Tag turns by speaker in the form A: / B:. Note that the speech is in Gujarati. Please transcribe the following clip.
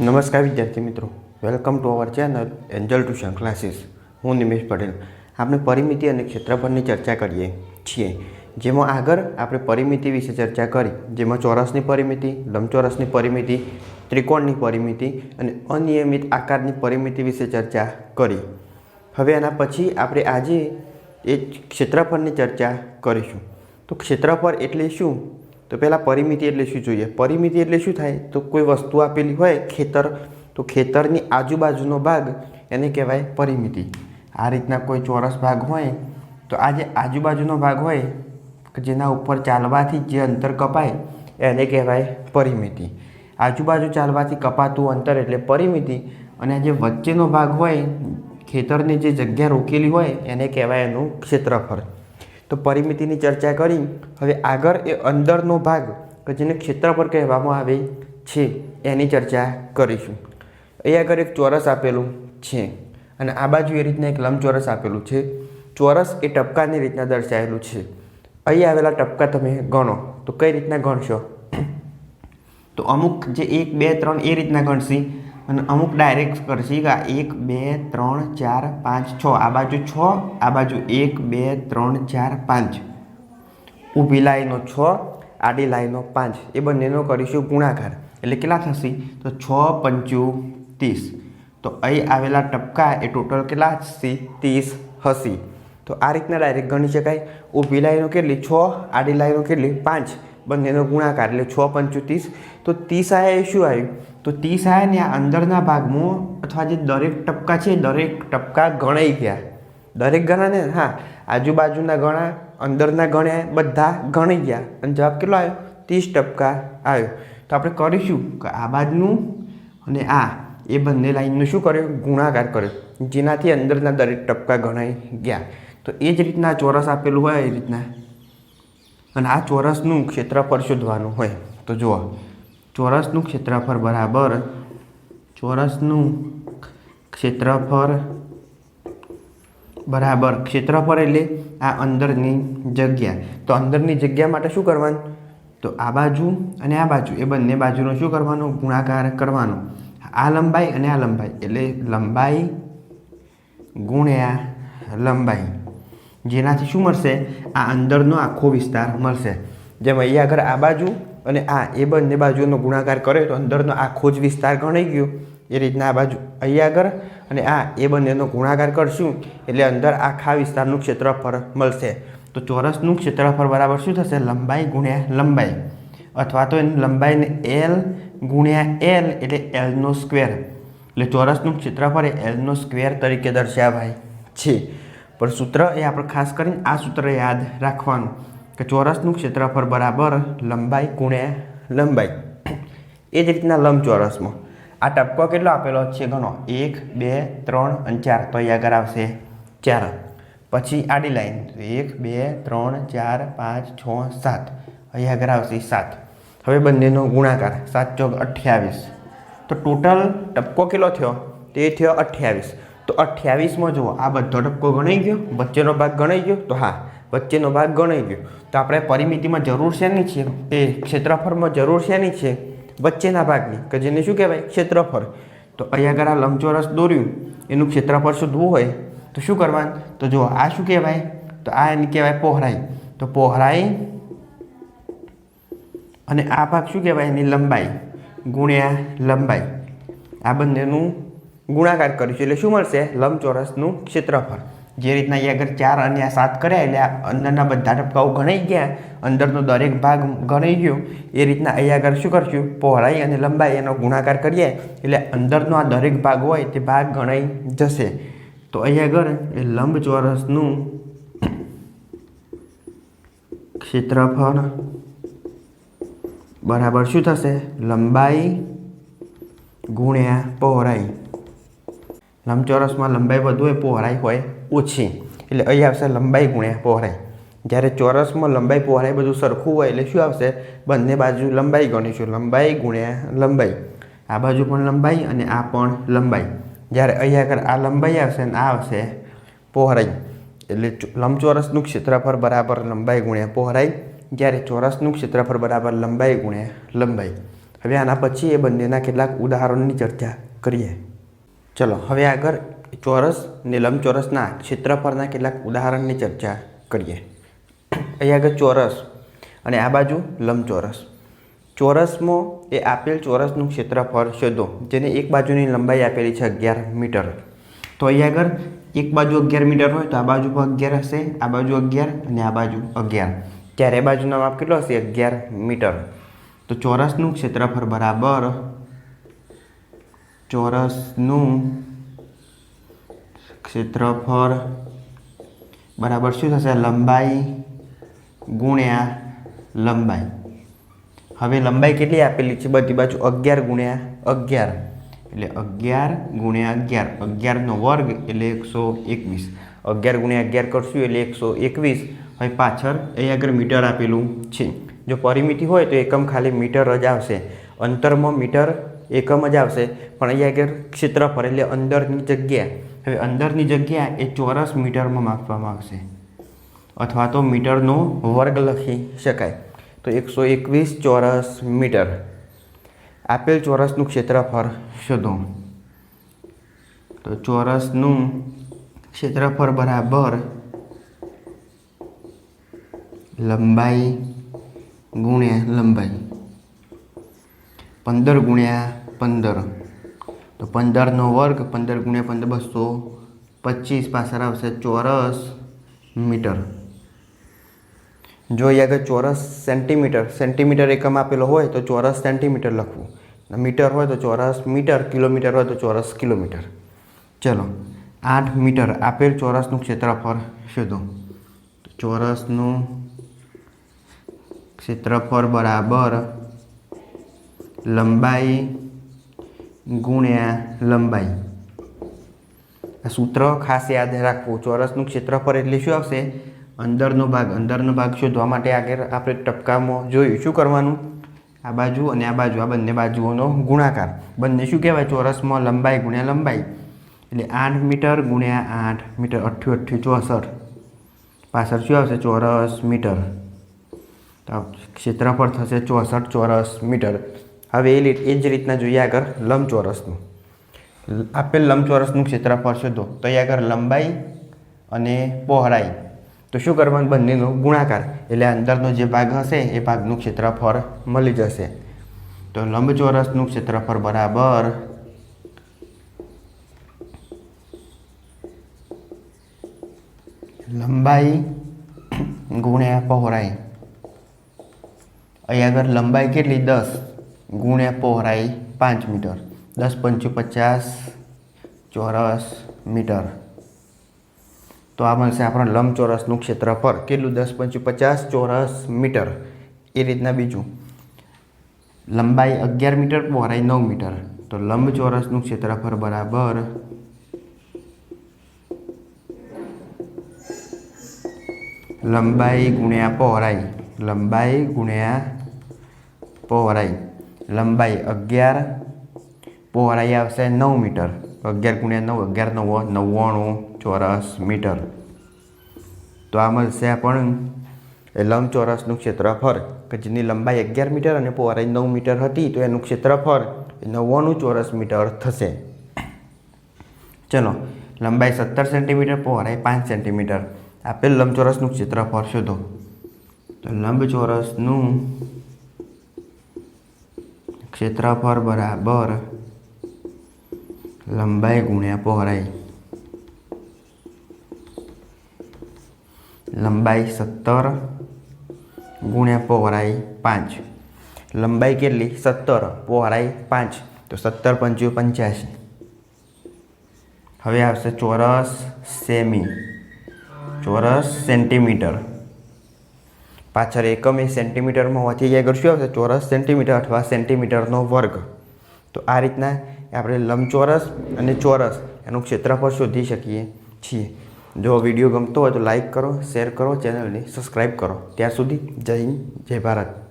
A: નમસ્કાર વિદ્યાર્થી મિત્રો. Welcome to our channel angel tuition classes હું નિમેશ પટેલ. આપણે પરિમિતિ અને ક્ષેત્રફળની ચર્ચા કરીએ છીએ. જેમાં આગળ આપણે પરિમિતિ વિશે ચર્ચા કરી. જેમાં ચોરસની પરિમિતિ, લંબચોરસની પરિમિતિ, ત્રિકોણની પરિમિતિ અને અનિયમિત આકારની પરિમિતિ વિશે ચર્ચા કરી. હવે એના પછી આપણે આજે એ ક્ષેત્રફળની ચર્ચા કરીશું. તો ક્ષેત્રફળ એટલે શું? તો પહેલાં પરિમિતિ એટલે શું જોઈએ? પરિમિતિ એટલે શું થાય? તો કોઈ વસ્તુ આપેલી હોય, ખેતર, તો ખેતરની આજુબાજુનો ભાગ એને કહેવાય પરિમિતિ. આ રીતના કોઈ ચોરસ ભાગ હોય, તો આ જે આજુબાજુનો ભાગ હોય જેના ઉપર ચાલવાથી જે અંતર કપાય, એને કહેવાય પરિમિતિ. આજુબાજુ ચાલવાથી કપાતું અંતર એટલે પરિમિતિ, અને આ જે વચ્ચેનો ભાગ હોય, ખેતરની જે જગ્યા રોકેલી હોય, એને કહેવાય એનું ક્ષેત્રફળ. તો પરિમિતિની ચર્ચા કરી. હવે આગળ એ અંદરનો ભાગ કે જેને ક્ષેત્રફળ કહેવામાં આવે છે, એની ચર્ચા કરીશું. અહીં આગળ એક ચોરસ આપેલું છે અને આ બાજુ એ રીતના એક લંબચોરસ આપેલું છે. ચોરસ એ ટપકાની રીતના દર્શાવેલું છે. અહીં આવેલા ટપકા તમે ગણો. તો કઈ રીતના ગણશો? તો અમુક જે એક, બે, ત્રણ એ રીતના ગણશી. અને અમુક ડાયરેક્ટ કરશી. કે એક, બે, ત્રણ, ચાર, પાંચ, છ. આ બાજુ છ, આ બાજુ એક, બે, ત્રણ, ચાર, પાંચ. ઊભી લાઈનો છ, આડી લાઈનો પાંચ. એ બંનેનો કરીશું ગુણાકાર. એટલે કેટલા થશે? તો છ, પંચુ, ત્રીસ. તો અહીં આવેલા ટપકા એ ટોટલ કેટલા હશે ત્રીસ હશે. તો આ રીતના ડાયરેક્ટ ગણી શકાય. ઊભી લાઈનો કેટલી? છ, આડી લાઈનો કેટલી? પાંચ. બંનેનો ગુણાકાર. એટલે છ, પંચુ, ત્રીસ. તો ત્રીસ આયા એ શું આવ્યું? તો ત્રીસ સાયન આ અંદરના ભાગમાં અથવા જે દરેક ટપકા છે, દરેક ટપકા ગણાઈ ગયા. દરેક ગણા ને, હા, આજુબાજુના ગણા, અંદરના ગણ્યા બધા ગણાઈ ગયા. અને જવાબ કેટલો આવ્યો? ત્રીસ ટપકા આવ્યો. તો આપણે કરીશું કે આ બાજુનું અને આ, એ બંને લાઈનનું શું કર્યું? ગુણાકાર કર્યો. જેનાથી અંદરના દરેક ટપકા ગણાઈ ગયા. તો એ જ રીતના ચોરસ આપેલું હોય, એ રીતના. અને આ ચોરસનું ક્ષેત્રફળ શોધવાનું હોય. તો જુઓ. ચોરસનું ક્ષેત્રફળ બરાબર ચોરસનું ક્ષેત્રફળ બરાબર. ક્ષેત્રફળ એટલે આ અંદરની જગ્યા. તો અંદરની જગ્યા માટે શું કરવાનું? તો આ બાજુ અને આ બાજુ, એ બંને બાજુનો શું કરવાનો? ગુણાકાર કરવાનો. આ લંબાઈ અને આ લંબાઈ. એટલે લંબાઈ ગુણ્યા લંબાઈ. જેનાથી શું મળશે? આ અંદરનો આખો વિસ્તાર મળશે. જેમ અહીંયા આગળ આ બાજુ અને આ એ બંને બાજુનો ગુણાકાર કરે તો અંદરનો આખો જ વિસ્તાર ગણાઈ ગયો. એ રીતના આ બાજુ અહીંયા આગળ અને આ એ બંનેનો ગુણાકાર કરશું એટલે અંદર આખા વિસ્તારનું ક્ષેત્રફળ મળશે. તો ચોરસનું ક્ષેત્રફળ બરાબર શું થશે? લંબાઈ ગુણ્યા લંબાઈ. અથવા તો એની લંબાઈને એલ ગુણ્યા એલ એટલે એલનો સ્ક્વેર. એટલે ચોરસનું ક્ષેત્રફળ એ એલનો સ્ક્વેર તરીકે દર્શાવાય છે. પણ સૂત્ર એ આપણે ખાસ કરીને આ સૂત્ર યાદ રાખવાનું. કે ચોરસનું ક્ષેત્રફળ બરાબર લંબાઈ ગુણ્યા લંબાઈ. એ જ રીતના લંબચોરસમાં. આ ટપકો કેટલો આપેલો છે ગણો એક, બે, ત્રણ અને ચાર. તો અહીંયા આગળ આવશે ચાર. પછી આડી લાઈન. એક, બે, ત્રણ, ચાર, પાંચ, છ, સાત. અહીંયા આગળ આવશે સાત. હવે બંનેનો ગુણાકાર. સાત ચોક અઠ્યાવીસ. તો ટોટલ ટપકો કેટલો થયો? તે થયો અઠ્યાવીસ. તો અઠ્યાવીસમાં જુઓ, આ બધો ટપકો ગણાઈ ગયો, વચ્ચેનો ભાગ ગણાઈ ગયો. તો હા વચ્ચેનો ભાગ ગણાઈ ગયો. તો આપણે પરિમિતિમાં જરૂર શેની છે? એ ક્ષેત્રફળમાં જરૂર શેની છે? વચ્ચેના ભાગની, કે જેને શું કહેવાય? ક્ષેત્રફળ. તો અહીંયા આગળ આ લંબચોરસ દોર્યું. એનું ક્ષેત્રફળ શોધવું હોય, તો શું કરવાનું? તો જુઓ આ શું કહેવાય? તો આ એની કહેવાય પહોળાઈ. તો પહોળાઈ અને આ ભાગ શું કહેવાય? એની લંબાઈ, ગુણ્યા લંબાઈ. આ બંનેનું ગુણાકાર કરીશું. એટલે શું મળશે? લંબચોરસનું ક્ષેત્રફળ. જે રીતના એ આગળ ચાર અને આ સાત કર્યા એટલે અંદરના બધા ટપકાઓ ગણાઈ ગયા, અંદરનો દરેક ભાગ ગણાઈ ગયો. એ રીતના અહીંયા આગળ શું કરશું? પહોળાઈ અને લંબાઈ એનો ગુણાકાર કરીએ એટલે અંદરનો આ દરેક ભાગ હોય તે ભાગ ગણાઈ જશે. તો અહીંયા આગળ એ લંબચોરસનું ક્ષેત્રફળ બરાબર શું થશે? લંબાઈ ગુણ્યા પહોળાઈ. લંબચોરસમાં લંબાઈ વધુ હોય, પહોળાઈ હોય. ઓછી. એટલે અહીં આવશે લંબાઈ ગુણ્યા પહોળાઈ. જ્યારે ચોરસમાં લંબાઈ પહોળાઈ બધું સરખું હોય એટલે શું આવશે? બંને બાજુ લંબાઈ ગણીશું. લંબાઈ ગુણ્યા લંબાઈ. આ બાજુ પણ લંબાઈ અને આ પણ લંબાઈ. જ્યારે અહીં આગળ આ લંબાઈ આવશે અને આ આવશે પહોળાઈ. એટલે લંબચોરસનું ક્ષેત્રફળ બરાબર લંબાઈ ગુણ્યા પહોળાઈ. જ્યારે ચોરસનું ક્ષેત્રફળ બરાબર લંબાઈ ગુણ્યા લંબાઈ. હવે આના પછી એ બંનેના કેટલાક ઉદાહરણોની ચર્ચા કરીએ. ચલો, હવે આગળ ચોરસ ને લંબચોરસના ક્ષેત્રફળના કેટલાક ઉદાહરણની ચર્ચા કરીએ. અહીં આગળ ચોરસ અને આ બાજુ લંબચોરસ. ચોરસમાં એ આપેલ ચોરસનું ક્ષેત્રફળ શોધો, જેને એક બાજુની લંબાઈ આપેલી છે અગિયાર મીટર. તો અહીં આગળ એક બાજુ અગિયાર મીટર હોય તો આ બાજુ પણ અગિયાર હશે, આ બાજુ અગિયાર અને આ બાજુ અગિયાર. ત્યારે બાજુનો માપ કેટલો હશે? અગિયાર મીટર. તો ચોરસનું ક્ષેત્રફળ બરાબર ચોરસનું ક્ષેત્રફળ બરાબર શું થશે? લંબાઈ ગુણ્યા લંબાઈ. હવે લંબાઈ કેટલી આપેલી છે? બધી બાજુ અગિયાર ગુણ્યા અગિયાર. એટલે અગિયાર ગુણ્યા અગિયાર. અગિયારનો વર્ગ એટલે એકસો એકવીસ. અગિયાર ગુણ્યા અગિયાર કરશું એટલે એકસો એકવીસ. હવે પાછળ અહીં આગળ મીટર આપેલું છે. જો પરિમિતિ હોય તો એકમ ખાલી મીટર જ આવશે. અંતરમાં મીટર એકમ જ આવશે. પણ અહીંયા આગળ ક્ષેત્રફળ એટલે અંદરની જગ્યા. હવે અંદરની જગ્યા એ ચોરસ મીટરમાં માપવામાં આવશે. અથવા તો મીટરનો વર્ગ લખી શકાય. તો એકસો એકવીસ ચોરસ મીટર. આપેલ ચોરસનું ક્ષેત્રફળ શોધો. તો ચોરસનું ક્ષેત્રફળ બરાબર લંબાઈ ગુણ્યા લંબાઈ. પંદર ગુણ્યા પંદર. તો પંદરનો વર્ગ, પંદર ગુણ્યા પંદર, બસો. પચીસ પાછળ આવશે ચોરસ મીટર. જો અહીંયા આગળ ચોરસ સેન્ટીમીટર. સેન્ટીમીટર એકમ આપેલો હોય તો ચોરસ સેન્ટીમીટર લખવું. મીટર હોય તો ચોરસ મીટર, કિલોમીટર હોય તો ચોરસ કિલોમીટર. ચલો, આઠ મીટર આપેલ ચોરસનું ક્ષેત્રફળ શોધો. ચોરસનું ક્ષેત્રફળ બરાબર લંબાઈ ગુણ્યા લંબાઈ. આ સૂત્ર ખાસ યાદ રાખવું ચોરસનું ક્ષેત્રફળ એટલે શું આવશે? અંદરનો ભાગ. અંદરનો ભાગ શોધવા માટે આગળ આપણે ટપકામાં જોયું. શું કરવાનું? આ બાજુ અને આ બાજુ. આ બંને બાજુઓનો ગુણાકાર. બંને શું કહેવાય? ચોરસમાં લંબાઈ ગુણ્યા લંબાઈ. એટલે આઠ મીટર ગુણ્યા આઠ મીટર. અઠ્ઠું અઠ્ઠું ચોસઠ. પાછળ શું આવશે? ચોરસ મીટર. ક્ષેત્રફળ થશે ચોસઠ ચોરસ મીટર. હવે એ એ જ રીતના જોઈએ આગળ લંબચોરસનું. આપેલ લંબચોરસનું ક્ષેત્રફળ શોધો. તો એ આગળ લંબાઈ અને પહોળાઈ. તો શું કરવાનું બંનેનો ગુણાકાર? એટલે અંદરનો જે ભાગ હશે, એ ભાગનું ક્ષેત્રફળ મળી જશે. તો લંબચોરસનું ક્ષેત્રફળ બરાબર લંબાઈ ગુણ્યા પહોળાઈ. અહીં આગળ લંબાઈ કેટલી? દસ. ગુણ્યા પહોળાઈ પાંચ મીટર. દસ પંચું પચાસ ચોરસ મીટર. તો આ મળશે આપણા લંબચોરસનું ક્ષેત્રફળ. કેટલું? દસ પંચું પચાસ ચોરસ મીટર. એ રીતના બીજું. લંબાઈ અગિયાર મીટર, પહોળાઈ નવ મીટર. તો લંબચોરસનું ક્ષેત્રફળ બરાબર લંબાઈ ગુણ્યા પહોળાઈ. લંબાઈ ગુણ્યા પહોળાઈ. લંબાઈ અગિયાર, પહોળાઈ આવશે નવ મીટર. અગિયાર ગુણ્યા નવ, અગિયાર નવ, નવ્વાણું ચોરસ મીટર. તો આ મળશે પણ એ લંબચોરસનું ક્ષેત્રફળ, કે જેની લંબાઈ અગિયાર મીટર અને પહોળાઈ નવ મીટર હતી, તો એનું ક્ષેત્રફળ નવ્વાણું ચોરસ મીટર થશે. ચલો, લંબાઈ સત્તર સેન્ટીમીટર, પહોળાઈ પાંચ સેન્ટીમીટર. આપેલ લંબચોરસનું ક્ષેત્રફળ શોધો. તો લંબચોરસનું ક્ષેત્રફળ બરાબર લંબાઈ ગુણ્યા પહોળાઈ. લંબાઈ સત્તર ગુણ્યા પહોળાઈ પાંચ. લંબાઈ કેટલી? સત્તર, પહોળાઈ પાંચ. તો સત્તર પંચું પંચ્યાસી. હવે આવશે ચોરસ સેમી. ચોરસ સેન્ટીમીટર. પાછળ એકમ એ સેન્ટીમીટરમાં હોવાથી આગળ શું આવશે ચોરસ સેન્ટીમીટર અથવા સેન્ટીમીટરનો વર્ગ. તો આ રીતના આપણે લંબચોરસ અને ચોરસ એનું ક્ષેત્રફળ શોધી શકીએ છીએ. જો વીડિયો ગમતો હોય તો લાઈક કરો શેર કરો ચેનલને સબસ્ક્રાઈબ કરો. ત્યાં સુધી જય હિન્દ, જય ભારત.